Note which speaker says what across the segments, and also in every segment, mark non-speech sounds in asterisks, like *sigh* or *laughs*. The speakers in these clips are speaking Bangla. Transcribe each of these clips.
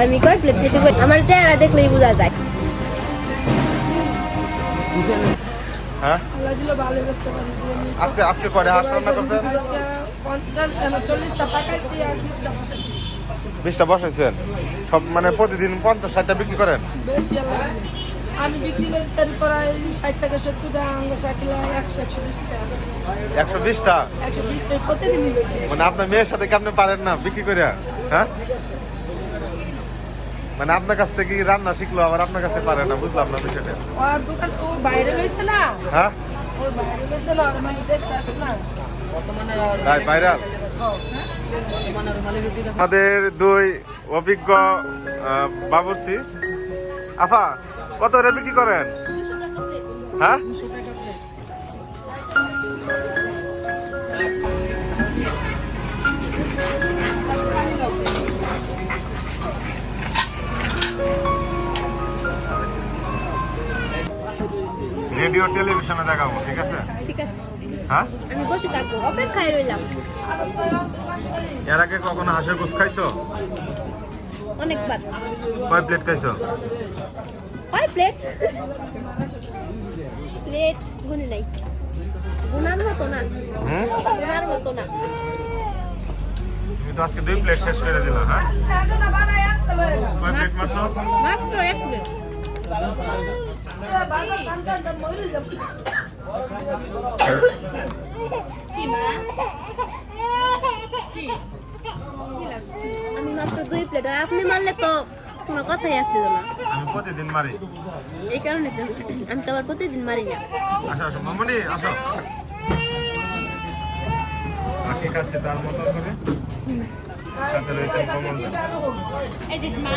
Speaker 1: আমি কয় প্লেট খেতে আমার চেহারা দেখলেই বোঝা যায়।
Speaker 2: হ্যাঁ?
Speaker 3: বিশটা
Speaker 2: সব মানে প্রতিদিন পঞ্চাশ ষাটটা বিক্রি করেন।
Speaker 3: আমি বিক্রি করি একশো
Speaker 2: বিশটা? মানে আপনার মেয়ের সাথে কি আপনি পারেন না? বিক্রি করে হ্যাঁ? মানে আপনার কাছ থেকে কি রান্না শিখলো আবার আপনার কাছে পারে না বুঝলাম না বিষয়টা।
Speaker 3: ওর দোকান ও বাইরে রয়েছে না?
Speaker 2: হ্যাঁ?
Speaker 3: ও বাইরে রয়েছে না মানে দেখতে আসে না।
Speaker 2: তাই আমাদের দুই অভিজ্ঞ বাবুর্চি। আফা কত রে বিক্রি করেন? হ্যাঁ? রেডিও টেলিভিশনে দেখাবো ঠিক আছে?
Speaker 1: ঠিক আছে।
Speaker 2: হ্যাঁ?
Speaker 1: আমি বসে থাকব অপেক্ষায় রইলাম।
Speaker 2: এর আগে কখনো হাঁসের গোস খাইছো?
Speaker 1: অনেকবার।
Speaker 2: কয় প্লেট খাইছো?
Speaker 1: কয় প্লেট? প্লেট গুনে নাই। গুনার মতো না।
Speaker 2: হুম?
Speaker 1: গুনার মতো না।
Speaker 2: তুমি তো আজকে দুই প্লেট শেষ করে দিলা হ্যাঁ? কয় প্লেট মারছো
Speaker 1: মাত্র এক প্লেট। কি মা আমি মাত্র দুই প্লেট আর আপনি মারলে তো কোনো কথাই আসছিল না
Speaker 2: আমি প্রতিদিন মারি।
Speaker 1: এই কারণে তো আমি তো আবার প্রতিদিন মারি না
Speaker 2: আসো আসো। মামনি, আসো। আকি খাচ্ছে তার মতো করে।
Speaker 1: এই যে মা।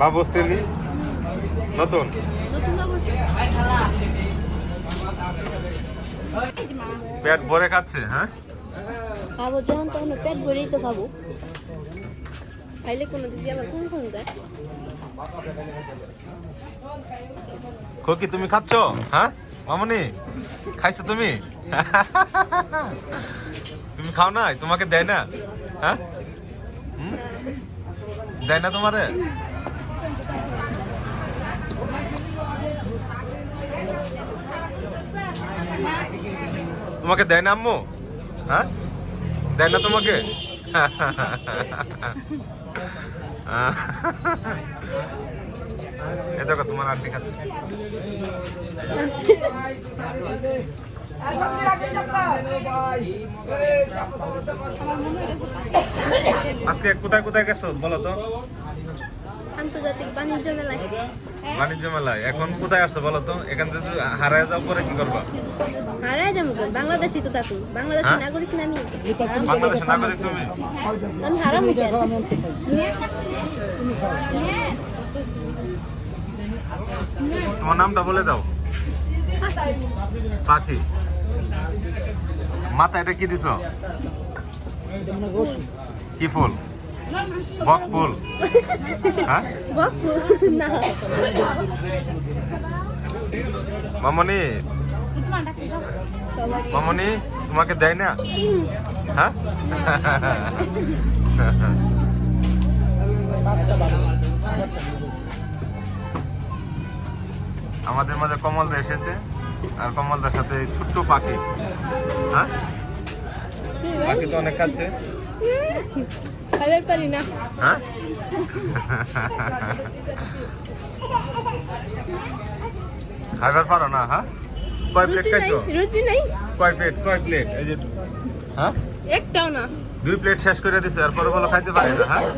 Speaker 2: বাবু নতুন? পেট ভরে খাচ্ছে হ্যাঁ?
Speaker 1: খাব যখন তখন পেট ভরেই তো খাব। খাইলে কোনো দিদি আবার কোন কোন
Speaker 2: খোকি তুমি খাচ্ছ? হ্যাঁ? মামনি খাইছো তুমি? তুমি খাও না তোমাকে দেয় না হ্যাঁ? দেয় না তোমারে? তোমাকে দেয় না আম্মু? হ্যাঁ? দেয় না তোমাকে? এ দেখো, তোমার আন্টি খাচ্ছে। আজকে কোথায় কোথায় গেছো বলো তো?
Speaker 1: আন্তর্জাতিক বাণিজ্য মেলায়।
Speaker 2: বাণিজ্য মেলায়। এখন কোথায় আসছো বলো তো? এখান থেকে হারায় যাও পরে কি করবা?
Speaker 1: হারাই যাব বাংলাদেশি তো থাকুন। বাংলাদেশের
Speaker 2: হ্যাঁ?
Speaker 1: নাগরিক না আমি?
Speaker 2: বাংলাদেশের নাগরিক তুমি?
Speaker 1: আমি হারাম কেন?
Speaker 2: তোমার নামটা বলে দাও। পাখি। মাথা এটা কি দিছ? কি ফুল? বক ফুল? হ্যাঁ? মামনি? মামনি তোমাকে দেয় না? হ্যাঁ? আমাদের মাঝে কমলদা এসেছে। আর কমলদার সাথে ছোট্ট পাখি। হ্যাঁ? পাখি তো অনেক খাচ্ছে।
Speaker 1: খাবার পারি না।
Speaker 2: হ্যাঁ? খাবার পারো না হ্যাঁ? কয় প্লেট খাইছো?
Speaker 1: রুচি নাই।
Speaker 2: কয় প্লেট কয় প্লেট এই যে হ্যাঁ?
Speaker 1: একটাও না।
Speaker 2: দুই প্লেট শেষ করে দিছে আর পরে বলো খাইতে পারি না হ্যাঁ? *laughs*